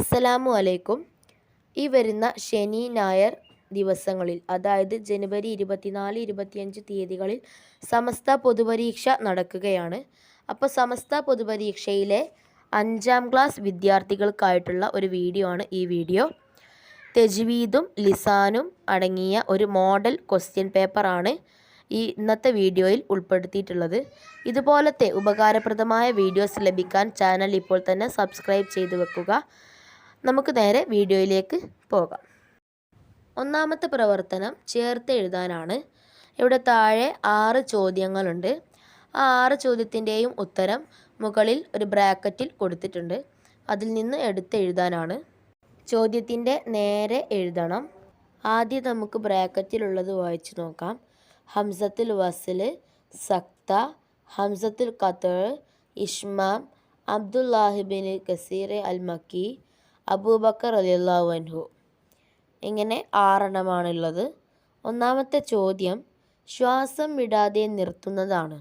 അസ്സലാമു അലൈക്കും. ഈ വരുന്ന ശനി ഞായർ ദിവസങ്ങളിൽ അതായത് ജനുവരി ഇരുപത്തിനാല് ഇരുപത്തിയഞ്ച് തീയതികളിൽ സമസ്ത പൊതുപരീക്ഷ നടക്കുകയാണ്. അപ്പോൾ സമസ്ത പൊതുപരീക്ഷയിലെ അഞ്ചാം ക്ലാസ് വിദ്യാർത്ഥികൾക്കായിട്ടുള്ള ഒരു വീഡിയോ ആണ് ഈ വീഡിയോ. തെജ്വീദും ലിസാനും അടങ്ങിയ ഒരു മോഡൽ ക്വസ്റ്റ്യൻ പേപ്പറാണ് ഈ ഇന്നത്തെ വീഡിയോയിൽ ഉൾപ്പെടുത്തിയിട്ടുള്ളത്. ഇതുപോലത്തെ ഉപകാരപ്രദമായ വീഡിയോസ് ലഭിക്കാൻ ചാനൽ ഇപ്പോൾ തന്നെ സബ്സ്ക്രൈബ് ചെയ്തു വെക്കുക. നമുക്ക് നേരെ വീഡിയോയിലേക്ക് പോകാം. ഒന്നാമത്തെ പ്രവർത്തനം ചേർത്ത് എഴുതാനാണ്. ഇവിടെ താഴെ ആറ് ചോദ്യങ്ങളുണ്ട്. ആ ആറ് ചോദ്യത്തിന്റെയും ഉത്തരം മുകളിൽ ഒരു ബ്രാക്കറ്റിൽ കൊടുത്തിട്ടുണ്ട്. അതിൽ നിന്ന് എടുത്ത് എഴുതാനാണ്. ചോദ്യത്തിന്റെ നേരെ എഴുതണം. ആദ്യം നമുക്ക് ബ്രാക്കറ്റിലുള്ളത് വായിച്ചു നോക്കാം. ഹംസത്തിൽ വസിൽ സക്ത ഹംസത്തിൽ ഖത്തർ ഇഷ്മാം അബ്ദുല്ലാഹിബിൻ കസീർ അൽ മക്കി അബൂബക്കർ അലിയല്ലാഹു അൻഹു. ഇങ്ങനെ ആറെണ്ണമാണുള്ളത്. ഒന്നാമത്തെ ചോദ്യം ശ്വാസം വിടാതെ നിർത്തുന്നതാണ്.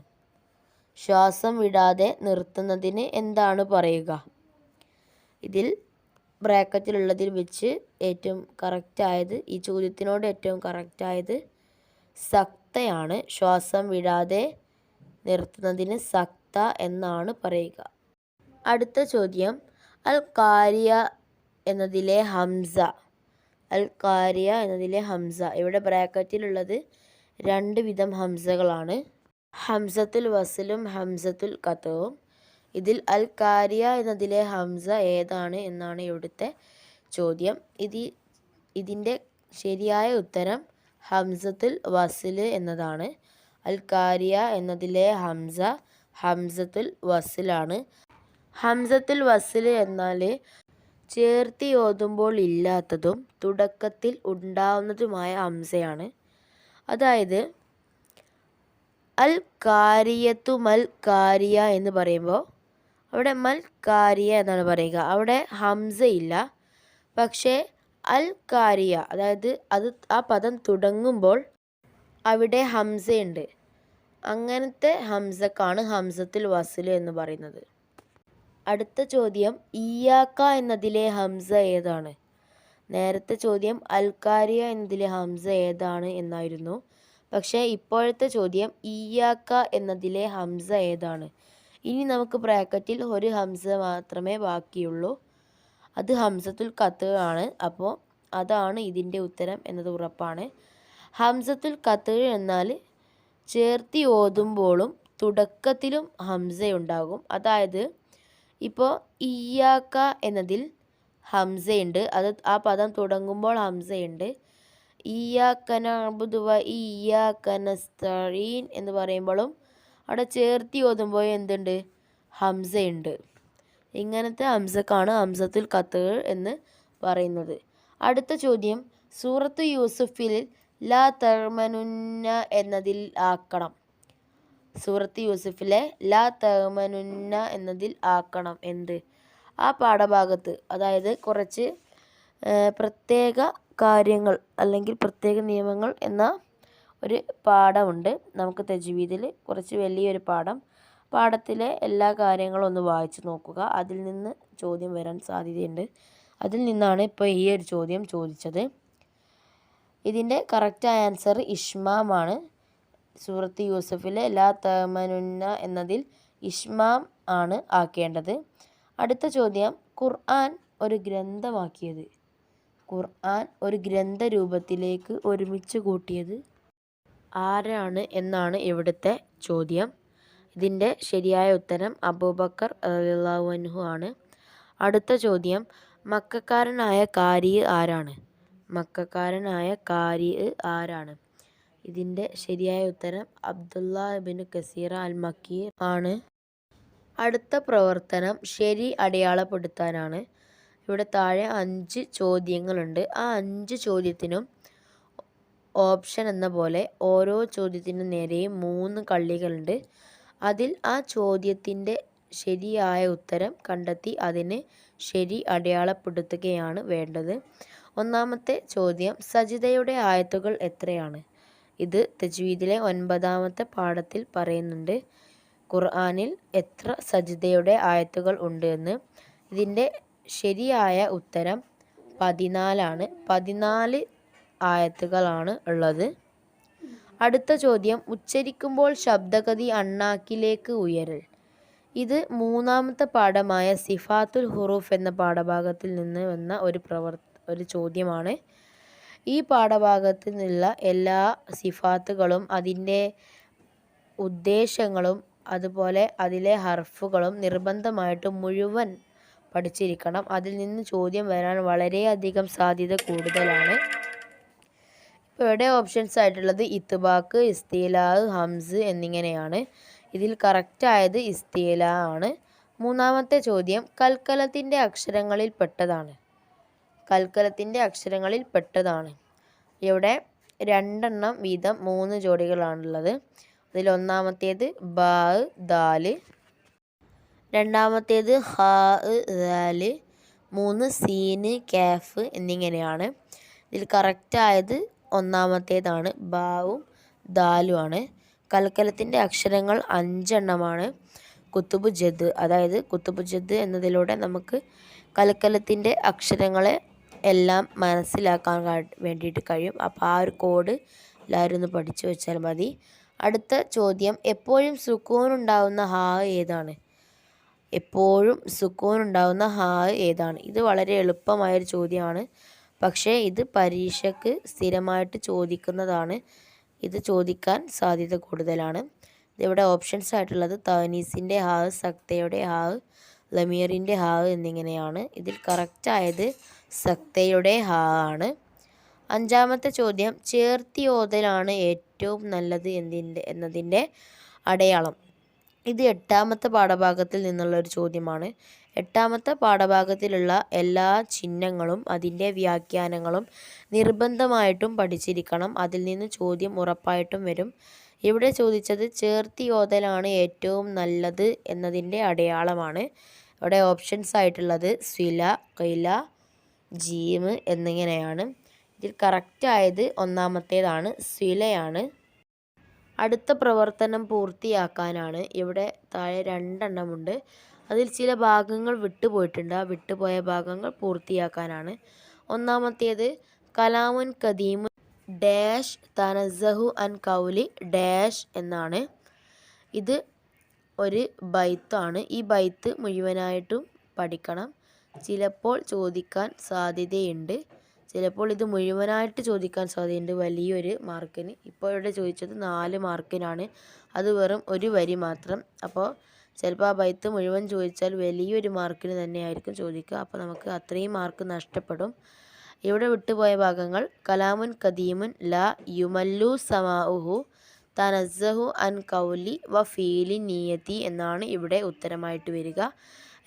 ശ്വാസം വിടാതെ നിർത്തുന്നതിന് എന്താണ് പറയുക? ഇതിൽ ബ്രാക്കറ്റിലുള്ളതിൽ വെച്ച് ഏറ്റവും കറക്റ്റായത് ഈ ചോദ്യത്തിനോട് ഏറ്റവും കറക്റ്റായത് സക്തയാണ്. ശ്വാസം വിടാതെ നിർത്തുന്നതിന് സക്ത എന്നാണ് പറയുക. അടുത്ത ചോദ്യം അൽ കാരിയ എന്നതിലെ ഹംസ. അൽ കാരിയ എന്നതിലെ ഹംസ. ഇവിടെ ബ്രാക്കറ്റിലുള്ളത് രണ്ട് വിധം ഹംസകളാണ്. ഹംസത്തുൽ വസലും ഹംസത്തുൽ കത്തവും ഇതിൽ അൽ കാരിയ എന്നതിലെ ഹംസ ഏതാണ് എന്നാണ് ഇവിടുത്തെ ചോദ്യം. ഇത് ഇതിന്റെ ശരിയായ ഉത്തരം ഹംസത്തുൽ വസിൽ എന്നതാണ്. അൽ കാരിയ എന്നതിലെ ഹംസ ഹംസത്തുൽ വസിലാണ്. ഹംസത്തുൽ വസിൽ എന്നാൽ ചേർത്തി ഓതുമ്പോൾ ഇല്ലാത്തതും തുടക്കത്തിൽ ഉണ്ടാവുന്നതുമായ ഹംസയാണ് അതായത് അൽ കാരിയത്തു മൽ കാരിയ എന്ന് പറയുമ്പോൾ അവിടെ മൽ കാരിയ എന്നാണ് പറയുക. അവിടെ ഹംസയില്ല പക്ഷേ അൽ കാരിയ അതായത് അത് ആ പദം തുടങ്ങുമ്പോൾ അവിടെ ഹംസയുണ്ട്. അങ്ങനത്തെ ഹംസക്കാണ് ഹംസത്തിൽ വസിൽ എന്ന് പറയുന്നത്. അടുത്ത ചോദ്യം ഇയാക്ക എന്നതിലെ ഹംസ ഏതാണ്? നേരത്തെ ചോദ്യം അൽക്കാരിയ എന്നതിലെ ഹംസ ഏതാണ് എന്നായിരുന്നു. പക്ഷേ ഇപ്പോഴത്തെ ചോദ്യം ഇയാക്ക എന്നതിലെ ഹംസ ഏതാണ്? ഇനി നമുക്ക് ബ്രാക്കറ്റിൽ ഒരു ഹംസ മാത്രമേ ബാക്കിയുള്ളൂ. അത് ഹംസത്തുൽ കത്ത് ആണ്. അപ്പോൾ അതാണ് ഇതിന്റെ ഉത്തരം എന്നത് ഉറപ്പാണ്. ഹംസത്തുൽ കത്ത് എന്നാൽ ചേർത്തി ഓതുമ്പോഴും തുടക്കത്തിലും ഹംസയുണ്ടാകും. അതായത് ഇപ്പോൾ ഇയാക്ക എന്നതിൽ ഹംസയുണ്ട്. അത് ആ പദം തുടങ്ങുമ്പോൾ ഹംസയുണ്ട്. ഇയാക്കനബുദ്വ ഇയാക്കനസ്തീൻ എന്ന് പറയുമ്പോഴും അവിടെ ചേർത്തി ഓതുമ്പോൾ എന്തുണ്ട്? ഹംസയുണ്ട്. ഇങ്ങനത്തെ ഹംസക്കാണ് ഹംസത്തുൽ കത്തുകൾ എന്ന് പറയുന്നത്. അടുത്ത ചോദ്യം സൂറത്ത് യൂസുഫിൽ ലാ തർമനുന്ന എന്നതിൽ ആക്കണം. സൂറത്ത് യൂസുഫിലെ ലാ തമനുന്ന എന്നതിൽ ആക്കണം. എന്ത്? ആ പാഠഭാഗത്ത് അതായത് കുറച്ച് പ്രത്യേക കാര്യങ്ങൾ അല്ലെങ്കിൽ പ്രത്യേക നിയമങ്ങൾ എന്ന ഒരു പാഠമുണ്ട്. നമുക്ക് തജ്വീദിൽ കുറച്ച് വലിയൊരു പാഠം. പാഠത്തിലെ എല്ലാ കാര്യങ്ങളും ഒന്ന് വായിച്ചു നോക്കുക. അതിൽ നിന്ന് ചോദ്യം വരാൻ സാധ്യതയുണ്ട്. അതിൽ നിന്നാണ് ഇപ്പോൾ ഈ ഒരു ചോദ്യം ചോദിച്ചത്. ഇതിന്റെ കറക്റ്റ് ആൻസർ ഇഷ്മാമാണ്. സൂറത്ത് യൂസഫിലെ ലാ തമനുന്ന എന്നതിൽ ഇഷ്മാം ആണ് ആക്കേണ്ടത്. അടുത്ത ചോദ്യം ഖുർആൻ ഒരു ഗ്രന്ഥമാക്കിയത്. ഖുർആൻ ഒരു ഗ്രന്ഥ രൂപത്തിലേക്ക് ഒരുമിച്ച് കൂട്ടിയത് ആരാണ് എന്നാണ് ഇവിടുത്തെ ചോദ്യം. ഇതിന്റെ ശരിയായ ഉത്തരം അബൂബക്കർ അള്ളാഹു ആണ്. അടുത്ത ചോദ്യം മക്കാരനായ കാരി ആരാണ്? മക്കാരനായ കാരി ആരാണ്? ഇതിന്റെ ശരിയായ ഉത്തരം അബ്ദുള്ള ബിൻ കസീറ അൽ മക്കി ആണ്. അടുത്ത പ്രവർത്തനം ശരി അടയാളപ്പെടുത്താനാണ്. ഇവിടെ താഴെ അഞ്ച് ചോദ്യങ്ങളുണ്ട്. ആ അഞ്ച് ചോദ്യത്തിനും ഓപ്ഷൻ എന്ന പോലെ ഓരോ ചോദ്യത്തിനും നേരെയും മൂന്ന് കള്ളികളുണ്ട്. അതിൽ ആ ചോദ്യത്തിന്റെ ശരിയായ ഉത്തരം കണ്ടെത്തി അതിനെ ശരി അടയാളപ്പെടുത്തുകയാണ് വേണ്ടത്. ഒന്നാമത്തെ ചോദ്യം സജിതയുടെ ആയത്തുകൾ എത്രയാണ്? ഇത് തജ്വീദിലെ ഒൻപതാമത്തെ പാഠത്തിൽ പറയുന്നുണ്ട്. ഖുർആനിൽ എത്ര സജിതയുടെ ആയത്തുകൾ ഉണ്ട് എന്ന്. ഇതിന്റെ ശരിയായ ഉത്തരം പതിനാലാണ്. പതിനാല് ആയത്തുകളാണ് ഉള്ളത്. അടുത്ത ചോദ്യം. ഉച്ചരിക്കുമ്പോൾ ശബ്ദഗതി അണ്ണാക്കിലേക്ക് ഉയരൽ. ഇത് മൂന്നാമത്തെ പാഠമായ സിഫാത്തുൽ ഹുറൂഫ് എന്ന പാഠഭാഗത്തിൽ നിന്ന് വന്ന ഒരു പ്രവർ ഒരു ചോദ്യമാണ്. ഈ പാഠഭാഗത്തിൽ നിന്നുള്ള എല്ലാ സിഫാത്തുകളും അതിന്റെ ഉദ്ദേശങ്ങളും അതുപോലെ അതിലെ ഹർഫുകളും നിർബന്ധമായിട്ടും മുഴുവൻ പഠിച്ചിരിക്കണം. അതിൽ നിന്ന് ചോദ്യം വരാൻ വളരെയധികം സാധ്യത കൂടുതലാണ്. ഇപ്പോൾ ഇവിടെ ഓപ്ഷൻസ് ആയിട്ടുള്ളത് ഇത്തുബാക്ക് ഇസ്തീലാ ഹംസ് എന്നിങ്ങനെയാണ്. ഇതിൽ കറക്റ്റായത് ഇസ്തീല ആണ്. മൂന്നാമത്തെ ചോദ്യം കൽക്കലത്തിന്റെ അക്ഷരങ്ങളിൽ പെട്ടതാണ്. കൽക്കലത്തിന്റെ അക്ഷരങ്ങളിൽ പെട്ടതാണ്. ഇവിടെ രണ്ടെണ്ണം വീതം മൂന്ന് ജോഡികളാണുള്ളത്. അതിൽ ഒന്നാമത്തേത് ബാ ദാൽ രണ്ടാമത്തേത് ഹാ ദാൽ മൂന്ന് സീന് കാഫ് എന്നിങ്ങനെയാണ്. ഇതിൽ കറക്റ്റായത് ഒന്നാമത്തേതാണ് ബാവും ദാലുമാണ്. കൽക്കലത്തിന്റെ അക്ഷരങ്ങൾ അഞ്ചെണ്ണമാണ്. കുത്തുബ് ജദ് അതായത് കുത്തുബ് ജദ് എന്നതിലൂടെ നമുക്ക് കൽക്കലത്തിന്റെ അക്ഷരങ്ങളെ എല്ലാം മനസ്സിലാക്കാൻ വേണ്ടിയിട്ട് കഴിയും. അപ്പോൾ ആ ഒരു കോഡ് എല്ലാവരും ഒന്ന് പഠിച്ചു വെച്ചാൽ മതി. അടുത്ത ചോദ്യം എപ്പോഴും സുക്കൂൻ ഉണ്ടാവുന്ന ഹാ ഏതാണ്? എപ്പോഴും സുക്കൂൻ ഉണ്ടാവുന്ന ഹാ ഏതാണ്? ഇത് വളരെ എളുപ്പമായൊരു ചോദ്യമാണ്. പക്ഷേ ഇത് പരീക്ഷയ്ക്ക് സ്ഥിരമായിട്ട് ചോദിക്കുന്നതാണ്. ഇത് ചോദിക്കാൻ സാധ്യത കൂടുതലാണ്. ഇതിവിടെ ഓപ്ഷൻസ് ആയിട്ടുള്ളത് തവനീസിന്റെ ഹാവ് സക്തയുടെ ഹാവ് ലമീറിന്റെ ഹാവ് എന്നിങ്ങനെയാണ്. ഇതിൽ കറക്റ്റായത് സക്തയുടെ ഹ ആണ് അഞ്ചാമത്തെ ചോദ്യം ചേർത്തി ഓതലാണ് ഏറ്റവും നല്ലത് എന്തിന്റെ എന്നതിന്റെ അടയാളം. ഇത് എട്ടാമത്തെ പാഠഭാഗത്തിൽ നിന്നുള്ള ഒരു ചോദ്യമാണ്. എട്ടാമത്തെ പാഠഭാഗത്തിലുള്ള എല്ലാ ചിഹ്നങ്ങളും അതിന്റെ വ്യാഖ്യാനങ്ങളും നിർബന്ധമായിട്ടും പഠിച്ചിരിക്കണം. അതിൽ നിന്ന് ചോദ്യം ഉറപ്പായിട്ടും വരും. ഇവിടെ ചോദിച്ചത് ചേർത്തി ഓതലാണ് ഏറ്റവും നല്ലത് എന്നതിന്റെ അടയാളമാണ്. ഇവിടെ ഓപ്ഷൻസ് ആയിട്ടുള്ളത് സ്വില കൈല ജീമ് എന്നിങ്ങനെയാണ്. ഇതിൽ കറക്റ്റായത് ഒന്നാമത്തേതാണ് സ്വിലയാണ് അടുത്ത പ്രവർത്തനം പൂർത്തിയാക്കാനാണ് ഇവിടെ താഴെ രണ്ടെണ്ണമുണ്ട്. അതിൽ ചില ഭാഗങ്ങൾ വിട്ടുപോയിട്ടുണ്ട്. ആ വിട്ടുപോയ ഭാഗങ്ങൾ പൂർത്തിയാക്കാനാണ്. ഒന്നാമത്തേത് കലാമുൻ കദീമുൻ ഡാഷ് തനസഹു അൻ കൗലി ഡാഷ് എന്നാണ്. ഇത് ഒരു ബൈത്താണ്. ഈ ബൈത്ത് മുഴുവനായിട്ടും പഠിക്കണം. ചിലപ്പോൾ ചോദിക്കാൻ സാധ്യതയുണ്ട്. ചിലപ്പോൾ ഇത് മുഴുവനായിട്ട് ചോദിക്കാൻ സാധ്യതയുണ്ട്. വലിയൊരു മാർക്കിന്. ഇപ്പോൾ ഇവിടെ ചോദിച്ചത് നാല് മാർക്കിനാണ്. അത് വെറും ഒരു വരി മാത്രം. അപ്പോൾ ചിലപ്പോൾ ആ ബൈത്ത് മുഴുവൻ ചോദിച്ചാൽ വലിയൊരു മാർക്കിന് തന്നെയായിരിക്കും ചോദിക്കുക. അപ്പോൾ നമുക്ക് അത്രയും മാർക്ക് നഷ്ടപ്പെടും. ഇവിടെ വിട്ടുപോയ ഭാഗങ്ങൾ. കലാമുൻ കദീമുൻ ല യുമല്ലു സമാഉഹു തനസഹു അൻ കൗലി വ ഫീലി നീയത്തി എന്നാണ് ഇവിടെ ഉത്തരമായിട്ട് വരിക.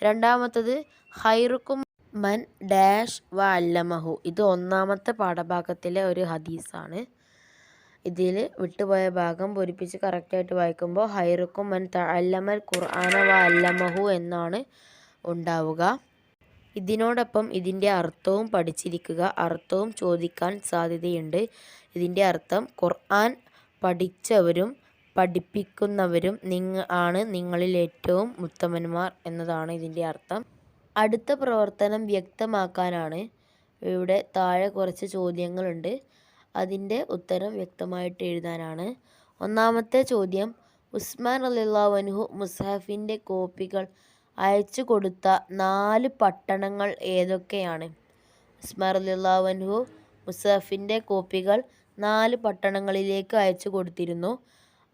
രണ്ടാമത്തത് ഹൈറുക്കും മൻ ഡാഷ് വ അല്ലമഹു ഇത് ഒന്നാമത്തെ പാഠഭാഗത്തിലെ ഒരു ഹദീസാണ്. ഇതിൽ വിട്ടുപോയ ഭാഗം പൊരിപ്പിച്ച് കറക്റ്റായിട്ട് വായിക്കുമ്പോൾ ഹൈറുക്കും മൻ ത അല്ലമൽ ഖുർആന വ അല്ലമഹു എന്നാണ് ഉണ്ടാവുക. ഇതിനോടൊപ്പം ഇതിന്റെ അർത്ഥവും പഠിച്ചിരിക്കുക. അർത്ഥവും ചോദിക്കാൻ സാധ്യതയുണ്ട്. ഇതിന്റെ അർത്ഥം ഖുർആൻ പഠിച്ചവരും പഠിപ്പിക്കുന്നവരും നിങ്ങ ആണ് നിങ്ങളിൽ ഏറ്റവും ഉത്തമന്മാർ എന്നതാണ് ഇതിന്റെ അർത്ഥം. അടുത്ത പ്രവർത്തനം വ്യക്തമാക്കാനാണ് ഇവിടെ താഴെ കുറച്ച് ചോദ്യങ്ങളുണ്ട്. അതിന്റെ ഉത്തരം വ്യക്തമായിട്ട് എഴുതാനാണ്. ഒന്നാമത്തെ ചോദ്യം ഉസ്മാൻ അലിള്ളാവൻഹു മുസാഫിന്റെ കോപ്പികൾ അയച്ചു കൊടുത്ത നാല് പട്ടണങ്ങൾ ഏതൊക്കെയാണ്? ഉസ്മാൻ അലിള്ളാവൻഹു മുസാഫിന്റെ കോപ്പികൾ നാല് പട്ടണങ്ങളിലേക്ക് അയച്ചു കൊടുത്തിരുന്നു.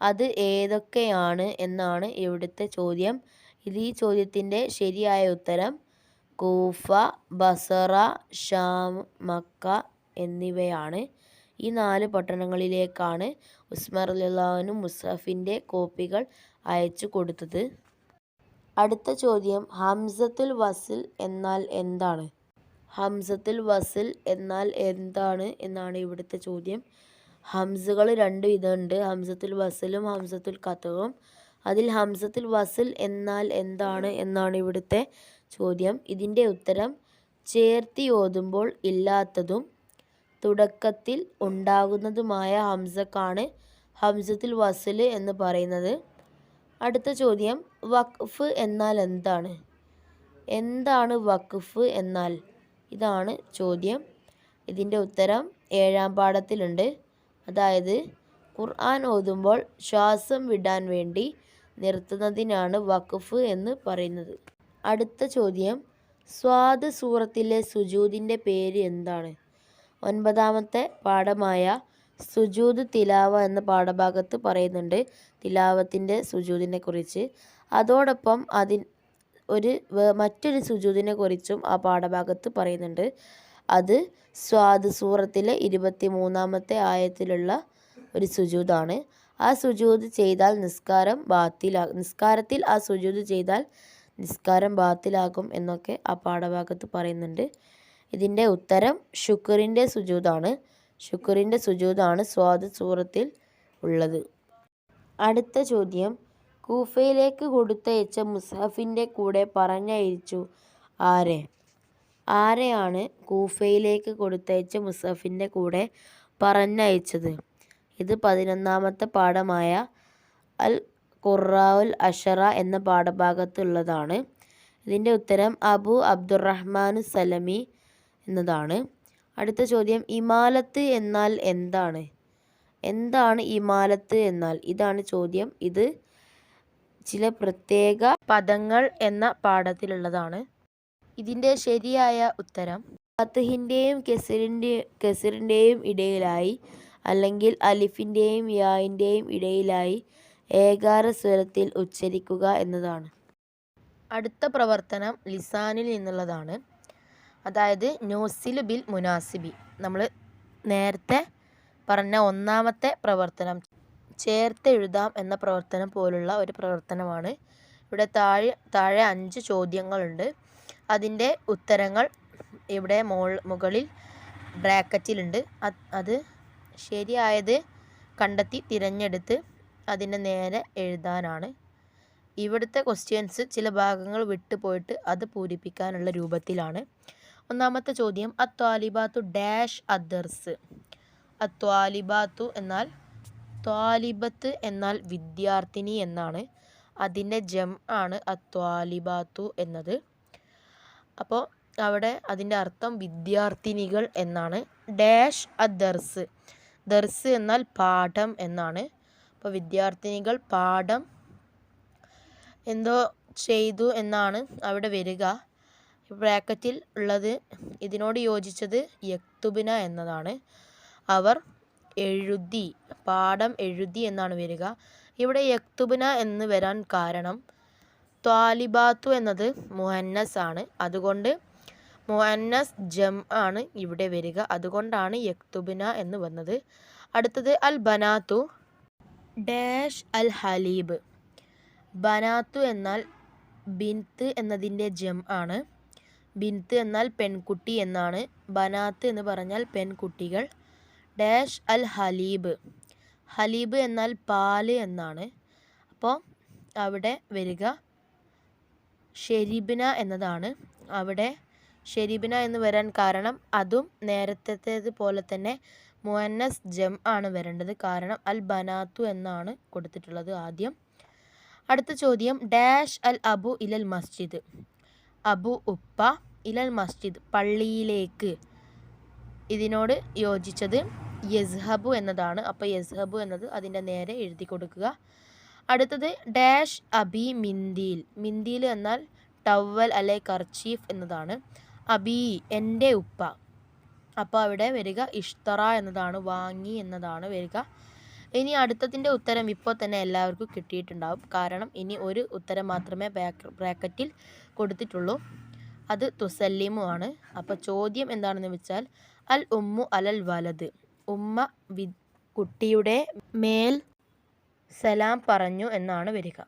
അത് ഏതൊക്കെയാണ് എന്നാണ് ഇവിടുത്തെ ചോദ്യം. ഇത് ഈ ചോദ്യത്തിന്റെ ശരിയായ ഉത്തരം കൂഫ ബസറ ഷാം മക്ക എന്നിവയാണ്. ഈ നാല് പട്ടണങ്ങളിലേക്കാണ് ഉസ്മാൻ അലിള്ളാഹുനും മുസാഫിന്റെ കോപ്പികൾ അയച്ചു കൊടുത്തത്. അടുത്ത ചോദ്യം ഹംസത്തുൽ വസിൽ എന്നാൽ എന്താണ്? ഹംസത്തുൽ വസിൽ എന്നാൽ എന്താണ് എന്നാണ് ഇവിടുത്തെ ചോദ്യം. ഹംസകൾ രണ്ട് വിധമുണ്ട് ഹംസത്തുൽ വസലും ഹംസത്തുൽ കത്തവും അതിൽ ഹംസത്തുൽ വസൽ എന്നാൽ എന്താണ് എന്നാണ് ഇവിടുത്തെ ചോദ്യം. ഇതിന്റെ ഉത്തരം ചേർത്തി ഓതുമ്പോൾ ഇല്ലാത്തതും തുടക്കത്തിൽ ഉണ്ടാകുന്നതുമായ ഹംസക്കാണ് ഹംസത്തുൽ വസൽ എന്ന് പറയുന്നത്. അടുത്ത ചോദ്യം വഖഫ് എന്നാൽ എന്താണ്? എന്താണ് വഖഫ് എന്നാൽ? ഇതാണ് ചോദ്യം. ഇതിന്റെ ഉത്തരം ഏഴാം പാഠത്തിലുണ്ട്. അതായത് ഖുർആൻ ഓതുമ്പോൾ ശ്വാസം വിടാൻ വേണ്ടി നിർത്തുന്നതിനാണ് വഖഫ് എന്ന് പറയുന്നത്. അടുത്ത ചോദ്യം സ്വാദ് സൂറത്തിലെ സുജൂദിന്റെ പേര് എന്താണ്? ഒൻപതാമത്തെ പാഠമായ സുജൂദ് തിലാവ എന്ന പാഠഭാഗത്ത് പറയുന്നുണ്ട് തിലാവത്തിന്റെ സുജൂദിനെ കുറിച്ച്. അതോടൊപ്പം അതിൻ ഒരു മറ്റൊരു സുജൂദിനെ കുറിച്ചും ആ പാഠഭാഗത്ത് പറയുന്നുണ്ട്. അത് സ്വാദ് സൂറത്തിലെ ഇരുപത്തി മൂന്നാമത്തെ ആയത്തിലുള്ള ഒരു സുജൂദാണ് ആ സുജൂദ് ചെയ്താൽ നിസ്കാരം ബാത്തിലാ നിസ്കാരത്തിൽ ആ സുജൂദ് ചെയ്താൽ നിസ്കാരം ബാത്തിലാകും എന്നൊക്കെ ആ പാഠഭാഗത്ത് പറയുന്നുണ്ട്. ഇതിന്റെ ഉത്തരം ഷുക്റിന്റെ സുജൂദാണ് ഷുക്റിന്റെ സുജൂദാണ് സ്വാദ് സൂറത്തിൽ ഉള്ളത്. അടുത്ത ചോദ്യം. കൂഫയിലേക്ക് കൊടുത്തയച്ച മുസാഫിന്റെ കൂടെ പറഞ്ഞയച്ചു ആരെ? ആരെയാണ് കൂഫയിലേക്ക് കൊടുത്തയച്ച മുസഫിന്റെ കൂടെ പറഞ്ഞയച്ചത്? ഇത് പതിനൊന്നാമത്തെ പാഠമായ അൽ ഖുറാവുൽ അഷറ എന്ന പാഠഭാഗത്തുള്ളതാണ്. ഇതിന്റെ ഉത്തരം അബു അബ്ദുറഹ്മാൻ സലമി എന്നതാണ്. അടുത്ത ചോദ്യം ഇമാലത്ത് എന്നാൽ എന്താണ്? എന്താണ് ഇമാലത്ത് എന്നാൽ? ഇതാണ് ചോദ്യം. ഇത് ചില പ്രത്യേക പദങ്ങൾ എന്ന പാഠത്തിലുള്ളതാണ്. ഇതിന്റെ ശരിയായ ഉത്തരം ഫത്തഹിന്റെയും കെസിറിന്റെ കെസിറിന്റെയും ഇടയിലായി അല്ലെങ്കിൽ അലിഫിന്റെയും യായിന്റെയും ഇടയിലായി ഏകാര സ്വരത്തിൽ ഉച്ചരിക്കുക എന്നതാണ്. അടുത്ത പ്രവർത്തനം ലിസാനിൽ നിന്നുള്ളതാണ്. അതായത് നോസിലു ബിൽ മുനാസിബി. നമ്മൾ നേരത്തെ പറഞ്ഞ ഒന്നാമത്തെ പ്രവർത്തനം ചേർത്ത് എഴുതാം എന്ന പ്രവർത്തനം പോലുള്ള ഒരു പ്രവർത്തനമാണ്. ഇവിടെ താഴെ താഴെ അഞ്ച് ചോദ്യങ്ങളുണ്ട്. അതിന്റെ ഉത്തരങ്ങൾ ഇവിടെ മോൾ മുകളിൽ ബ്രാക്കറ്റിലുണ്ട്. അത് ശരിയായത് കണ്ടെത്തി തിരഞ്ഞെടുത്ത് അതിന്റെ നേരെ എഴുതാനാണ്. ഇവിടുത്തെ ക്വസ്റ്റ്യൻസ് ചില ഭാഗങ്ങൾ വിട്ടുപോയിട്ട് അത് പൂരിപ്പിക്കാനുള്ള രൂപത്തിലാണ്. ഒന്നാമത്തെ ചോദ്യം അത്വാലിബാത്തു ഡാഷ് അദർസ് അത്വാലിബാത്തു എന്നാൽ ത്വാലിബത്ത് എന്നാൽ വിദ്യാർത്ഥിനി എന്നാണ്. അതിന്റെ ജം ആണ് അത്വാലിബാത്തു എന്നത്. അപ്പോൾ അവിടെ അതിന്റെ അർത്ഥം വിദ്യാർത്ഥിനികൾ എന്നാണ്. ഡാഷ് അ ദർസ്. ദർസ് എന്നാൽ പാഠം എന്നാണ്. അപ്പോൾ വിദ്യാർത്ഥിനികൾ പാഠം എന്തോ ചെയ്തു എന്നാണ് അവിടെ വരിക. ബ്രാക്കറ്റിൽ ഉള്ളത് ഇതിനോട് യോജിച്ചത് യക്തുബിന എന്നതാണ്. അവർ എഴുതി പാഠം എഴുതി എന്നാണ് വരിക. ഇവിടെ യക്തുബിന എന്ന് വരാൻ കാരണം ത്വാലിബാത്തു എന്നത് മുഹന്നസ് ആണ് അതുകൊണ്ട് മുഹന്നസ് ജം ആണ് ഇവിടെ വരിക. അതുകൊണ്ടാണ് യക്തുബിന എന്ന് വന്നത്. അടുത്തത് അൽ ബനാത്തു ഡാഷ് അൽ ഹലീബ്. ബനാത്തു എന്നാൽ ബിൻത്ത് എന്നതിന്റെ ജം ആണ്. ബിൻത്ത് എന്നാൽ പെൺകുട്ടി എന്നാണ്. ബനാത്ത് എന്ന് പറഞ്ഞാൽ പെൺകുട്ടികൾ. ഡാഷ് അൽ ഹലീബ്. ഹലീബ് എന്നാൽ പാൽ എന്നാണ്. അപ്പോൾ അവിടെ വരിക. ഷെരീബിന എന്നതാണ്. അവിടെ ഷെരീബിന എന്ന് വരാൻ കാരണം അതും നേരത്തേത് പോലെ തന്നെ മുഹന്നസ് ജം ആണ് വരേണ്ടത്. കാരണം അൽ ബനാത്തു എന്നാണ് കൊടുത്തിട്ടുള്ളത് ആദ്യം. അടുത്ത ചോദ്യം ഡാഷ് അൽ അബു ഇലൽ മസ്ജിദ്. അബു ഉപ്പ ഇലൽ മസ്ജിദ് പള്ളിയിലേക്ക്. ഇതിനോട് യോജിച്ചത് യസ്ഹബു എന്നതാണ്. അപ്പോൾ യസ്ഹബു എന്നത് അതിന്റെ നേരെ എഴുതി കൊടുക്കുക. അടുത്തത് ഡാഷ് അബി മിന്തിയിൽ മിന്തിയിൽ എന്നാൽ ടവൽ അല്ലെ കർച്ചീഫ് എന്നതാണ്. അബി എന്റെ ഉപ്പ. അപ്പോൾ അവിടെ വരിക ഇഷ്തറ എന്നതാണ് വാങ്ങി എന്നതാണ് വരിക. ഇനി അടുത്തതിന്റെ ഉത്തരം ഇപ്പോൾ തന്നെ എല്ലാവർക്കും കിട്ടിയിട്ടുണ്ടാവും. കാരണം ഇനി ഒരു ഉത്തരം മാത്രമേ ബ്രാക്കറ്റിൽ കൊടുത്തിട്ടുള്ളൂ. അത് തുസല്ലിമു ആണ്. അപ്പോൾ ചോദ്യം എന്താണെന്ന് വെച്ചാൽ അൽ ഉമ്മു അലൽ വലത് ഉമ്മ വി കുട്ടിയുടെ മേൽ സലാം പറഞ്ഞു എന്നാണ് വരിക.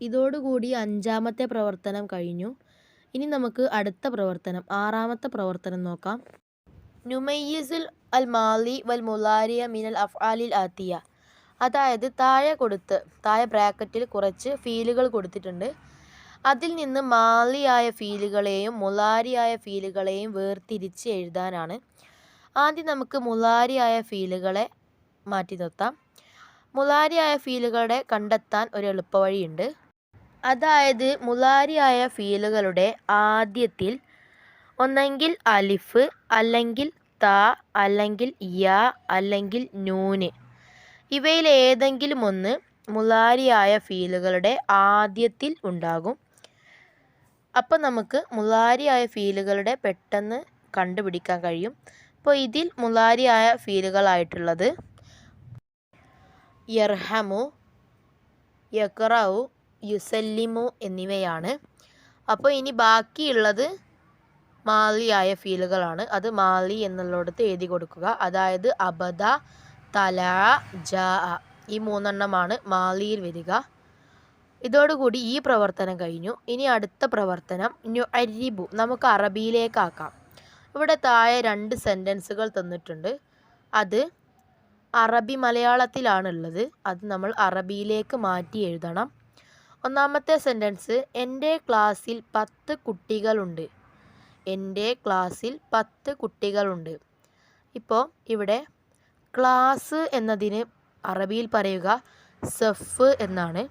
ഇതോടുകൂടി അഞ്ചാമത്തെ പ്രവർത്തനം കഴിഞ്ഞു. ഇനി നമുക്ക് അടുത്ത പ്രവർത്തനം ആറാമത്തെ പ്രവർത്തനം നോക്കാം. നുമയ്യസുൽ അൽ മാലി വൽ മുലാരിയ മിനൽ അഫ്ആലിൽ ആത്തിയ. അതായത് താഴെ കൊടുത്ത് താഴെ ബ്രാക്കറ്റിൽ കുറച്ച് ഫീലുകൾ കൊടുത്തിട്ടുണ്ട്. അതിൽ നിന്ന് മാലിയായ ഫീലുകളെയും മുലാരിയായ ഫീലുകളെയും വേർതിരിച്ച് എഴുതാനാണ്. ആദ്യം നമുക്ക് മുലാരിയായ ഫീലുകളെ മാറ്റി നിർത്താം മുലാരിയായ ഫീലുകളുടെ കണ്ടെത്താൻ ഒരു എളുപ്പവഴിയുണ്ട്. അതായത് മുലാരിയായ ഫീലുകളുടെ ആദ്യത്തിൽ ഒന്നെങ്കിൽ അലിഫ് അല്ലെങ്കിൽ ത അല്ലെങ്കിൽ യ അല്ലെങ്കിൽ നൂന്. ഇവയിൽ ഏതെങ്കിലും ഒന്ന് മുലാരിയായ ഫീലുകളുടെ ആദ്യത്തിൽ ഉണ്ടാകും. അപ്പോൾ നമുക്ക് മുലാരിയായ ഫീലുകളുടെ പെട്ടെന്ന് കണ്ടുപിടിക്കാൻ കഴിയും. അപ്പോൾ ഇതിൽ മുലാരിയായ ഫീലുകളായിട്ടുള്ളത് യർഹമു യക്റഉ യുസല്ലിമു എന്നിവയാണ്. അപ്പോൾ ഇനി ബാക്കിയുള്ളത് മാലിയായ ഫീലുകളാണ്. അത് മാലി എന്നുള്ളിടത്ത് എഴുതി കൊടുക്കുക. അതായത് അബദ തല ജ ഈ മൂന്നെണ്ണമാണ് മാലിയിൽ വരിക. ഇതോടുകൂടി ഈ പ്രവർത്തനം കഴിഞ്ഞു. ഇനി അടുത്ത പ്രവർത്തനം ന്യു അരിബു നമുക്ക് അറബിയിലേക്കാക്കാം. ഇവിടെ താഴെ രണ്ട് സെന്റൻസുകൾ തന്നിട്ടുണ്ട്. അത് അറബി മലയാളത്തിലാണുള്ളത്. അത് നമ്മൾ അറബിയിലേക്ക് മാറ്റി എഴുതണം. ഒന്നാമത്തെ സെന്റൻസ് എന്റെ ക്ലാസ്സിൽ പത്ത് കുട്ടികളുണ്ട്. എന്റെ ക്ലാസ്സിൽ പത്ത് കുട്ടികളുണ്ട്. ഇപ്പോൾ ഇവിടെ ക്ലാസ് എന്നതിന് അറബിയിൽ പറയുക സഫ് എന്നാണ്.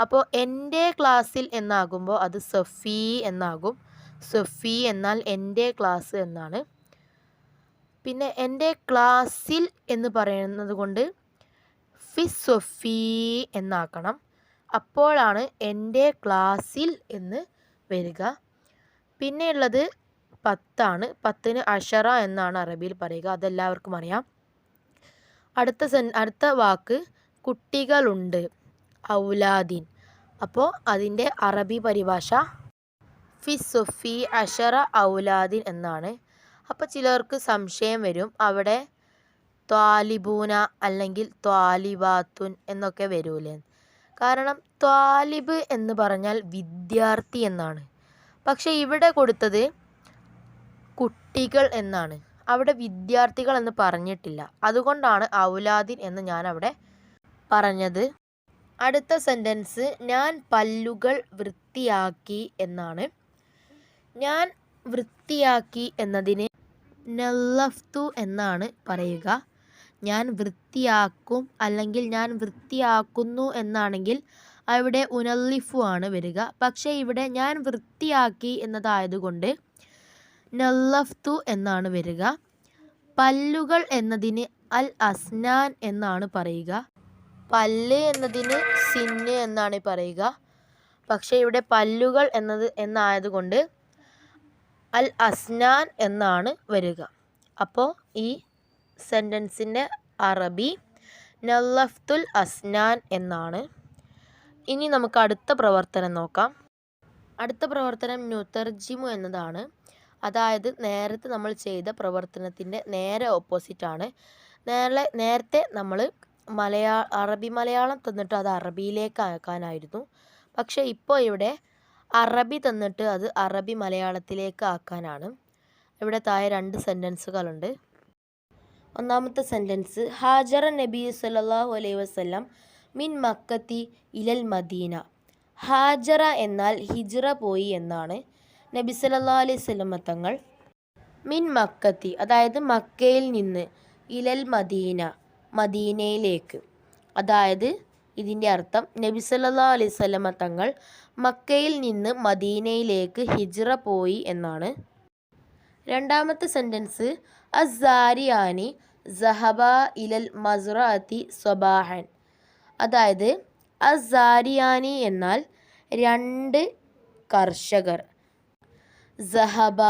അപ്പോൾ എന്റെ ക്ലാസ്സിൽ എന്നാകുമ്പോൾ അത് സഫീ എന്നാകും. സഫീ എന്നാൽ എന്റെ ക്ലാസ് എന്നാണ്. പിന്നെ എന്റെ ക്ലാസ്സിൽ എന്ന് പറയുന്നത് കൊണ്ട് ഫിസൊഫി എന്നാക്കണം. അപ്പോഴാണ് എന്റെ ക്ലാസ്സിൽ എന്ന് വരിക. പിന്നെയുള്ളത് പത്താണ്. പത്തിന് അഷറ എന്നാണ് അറബിയിൽ പറയുക. അതെല്ലാവർക്കും അറിയാം. അടുത്ത സെൻ അടുത്ത വാക്ക് കുട്ടികളുണ്ട്. ഔലാദിൻ. അപ്പോൾ അതിന്റെ അറബി പരിഭാഷ ഫിസൊഫി അഷറ ഔലാദിൻ എന്നാണ്. അപ്പോൾ ചിലർക്ക് സംശയം വരും. അവിടെ ത്വാലിബൂന അല്ലെങ്കിൽ ത്വാലിബാത്തുൻ എന്നൊക്കെ വരൂലേ. കാരണം ത്വാലിബ് എന്ന് പറഞ്ഞാൽ വിദ്യാർത്ഥി എന്നാണ്. പക്ഷേ ഇവിടെ കൊടുത്തത് കുട്ടികൾ എന്നാണ്. അവിടെ വിദ്യാർത്ഥികൾ എന്ന് പറഞ്ഞിട്ടില്ല. അതുകൊണ്ടാണ് ഔലാദിൻ എന്ന് ഞാൻ അവിടെ പറഞ്ഞത്. അടുത്ത സെന്റൻസ് ഞാൻ പല്ലുകൾ വൃത്തിയാക്കി എന്നാണ്. ഞാൻ വൃത്തിയാക്കി എന്നതിന് നല്ലഫ്തു എന്നാണ് പറയുക. ഞാൻ വൃത്തിയാക്കും അല്ലെങ്കിൽ ഞാൻ വൃത്തിയാക്കുന്നു എന്നാണെങ്കിൽ അവിടെ ഉനല്ലിഫു ആണ് വരിക. പക്ഷേ ഇവിടെ ഞാൻ വൃത്തിയാക്കി എന്നതായതുകൊണ്ട് നല്ലഫ്തു എന്നാണ് വരിക. പല്ലുകൾ എന്നതിന് അൽ അസ്നാൻ എന്നാണ് പറയുക. പല്ല് എന്നതിന് സിന്ന് എന്നാണ് പറയുക. പക്ഷേ ഇവിടെ പല്ലുകൾ എന്നത് എന്നായതുകൊണ്ട് അൽ അസ്നാൻ എന്നാണ് വരിക. അപ്പോൾ ഈ സെന്റൻസിന്റെ അറബി നല്ലഫ്തുൽ അസ്നാൻ എന്നാണ്. ഇനി നമുക്ക് അടുത്ത പ്രവർത്തനം നോക്കാം. അടുത്ത പ്രവർത്തനം നുതർജിമു എന്നതാണ്. അതായത് നേരത്തെ നമ്മൾ ചെയ്ത പ്രവർത്തനത്തിന്റെ നേരെ ഓപ്പോസിറ്റാണ് നേരെ നേരത്തെ നമ്മൾ മലയാ അറബി മലയാളം തന്നിട്ട് അത് അറബിയിലേക്ക് ആക്കാനായിരുന്നു. പക്ഷേ ഇപ്പോൾ ഇവിടെ അറബി തന്നിട്ട് അത് അറബി മലയാളത്തിലേക്ക് ആക്കാനാണ്. ഇവിടെ താഴെ രണ്ട് സെന്റൻസുകളുണ്ട് ഒന്നാമത്തെ സെന്റൻസ് ഹാജറ നബി സല്ലല്ലാഹു അലൈഹി വസല്ലം മിൻ മക്കത്തി ഇലൽ മദീന. ഹാജറ എന്നാൽ ഹിജ്റ പോയി എന്നാണ് നബി സല്ലാ അലൈഹി സ്വലമ തങ്ങൾ. മിൻ മക്കത്തി അതായത് മക്കയിൽ നിന്ന് ഇലൽ മദീന മദീനയിലേക്ക്. അതായത് ഇതിന്റെ അർത്ഥം നബി സല്ലാ അലൈഹി സ്വലമ തങ്ങൾ മക്കയിൽ നിന്ന് മദീനയിലേക്ക് ഹിജ്റ പോയി എന്നാണ്. രണ്ടാമത്തെ സെന്റൻസ് അസാരിയാനി സഹബ ഇലൽ മസുറാത്തി സ്വബാഹൻ. അതായത് അസാരിയാനി എന്നാൽ രണ്ട് കർഷകർ. സഹബ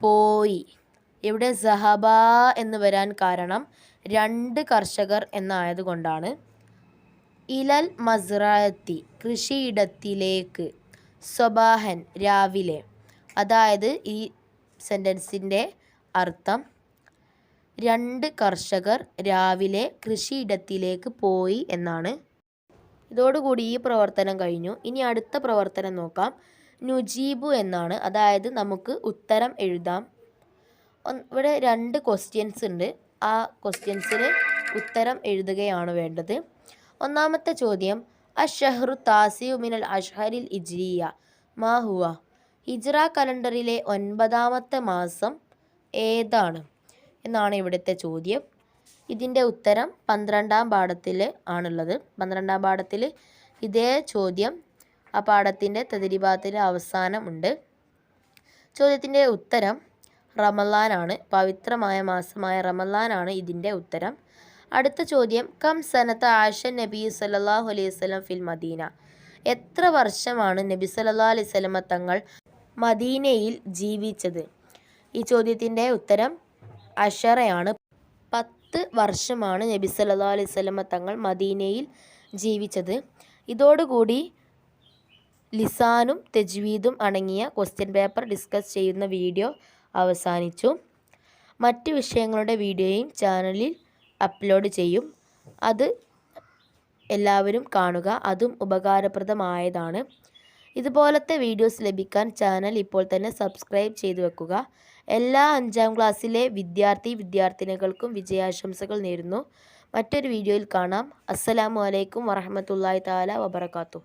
പോയി. ഇവിടെ സഹബ എന്ന് വരാൻ കാരണം രണ്ട് കർഷകർ എന്നായതുകൊണ്ടാണ്. ഇലൽ മസ്റാത്തി കൃഷിയിടത്തിലേക്ക് സ്വബാഹൻ രാവിലെ. അതായത് ഈ സെന്റൻസിന്റെ അർത്ഥം രണ്ട് കർഷകർ രാവിലെ കൃഷിയിടത്തിലേക്ക് പോയി എന്നാണ്. ഇതോടുകൂടി ഈ പ്രവർത്തനം കഴിഞ്ഞു. ഇനി അടുത്ത പ്രവർത്തനം നോക്കാം. നുജീബു എന്നാണ്. അതായത് നമുക്ക് ഉത്തരം എഴുതാം. ഇവിടെ രണ്ട് ക്വസ്റ്റ്യൻസ് ഉണ്ട്. ആ ക്വസ്റ്റ്യൻസിന് ഉത്തരം എഴുതുകയാണ് വേണ്ടത്. ഒന്നാമത്തെ ചോദ്യം അഷഹ്റു താസിയു മിനൽ അഷ്ഹരിൽ ഇജ്രിയ. മാ ഹുവ? ഹിജ്റ കലണ്ടറിലെ ഒൻപതാമത്തെ മാസം ഏതാണ്? എന്നാണ് ഇവിടുത്തെ ചോദ്യം. ഇതിന്റെ ഉത്തരം പന്ത്രണ്ടാം പാഠത്തിൽ ആണുള്ളത്. പന്ത്രണ്ടാം പാഠത്തിൽ ഇതേ ചോദ്യം ആ പാഠത്തിന്റെ തതിരിഭാഗത്തിന്റെ അവസാനമുണ്ട് ചോദ്യത്തിന്റെ ഉത്തരം റമലാനാണ് പവിത്രമായ മാസമായ റമലാനാണ് ഇതിന്റെ ഉത്തരം. അടുത്ത ചോദ്യം കം സനത്ത ആഷ നബി സല്ലല്ലാഹു അലൈഹി വസല്ലം ഫിൽ മദീന. എത്ര വർഷമാണ് നബി സല്ലാ അലൈഹി വസല്ലമ തങ്ങൾ മദീനയിൽ ജീവിച്ചത്? ഈ ചോദ്യത്തിന്റെ ഉത്തരം അഷറയാണ്. പത്ത് വർഷമാണ് നബി സല്ലാ അലൈഹി വസല്ലമ തങ്ങൾ മദീനയിൽ ജീവിച്ചത്. ഇതോടുകൂടി ലിസാനും തെജ്വീദും അടങ്ങിയ ക്വസ്റ്റ്യൻ പേപ്പർ ഡിസ്കസ് ചെയ്യുന്ന വീഡിയോ അവസാനിച്ചു. മറ്റ് വിഷയങ്ങളുടെ വീഡിയോയും ചാനലിൽ അപ്ലോഡ് ചെയ്യും. അത് എല്ലാവരും കാണുക. അതും ഉപകാരപ്രദമായതാണ്. ഇതുപോലത്തെ വീഡിയോസ് ലഭിക്കാൻ ചാനൽ ഇപ്പോൾ തന്നെ സബ്സ്ക്രൈബ് ചെയ്തു വെക്കുക. എല്ലാ അഞ്ചാം ക്ലാസ്സിലെ വിദ്യാർത്ഥി വിദ്യാർത്ഥിനികൾക്കും വിജയാശംസകൾ നേരുന്നു. മറ്റൊരു വീഡിയോയിൽ കാണാം. അസ്സലാമു അലൈക്കും വറഹമത്തല്ലാഹി താല വബർക്കാത്തു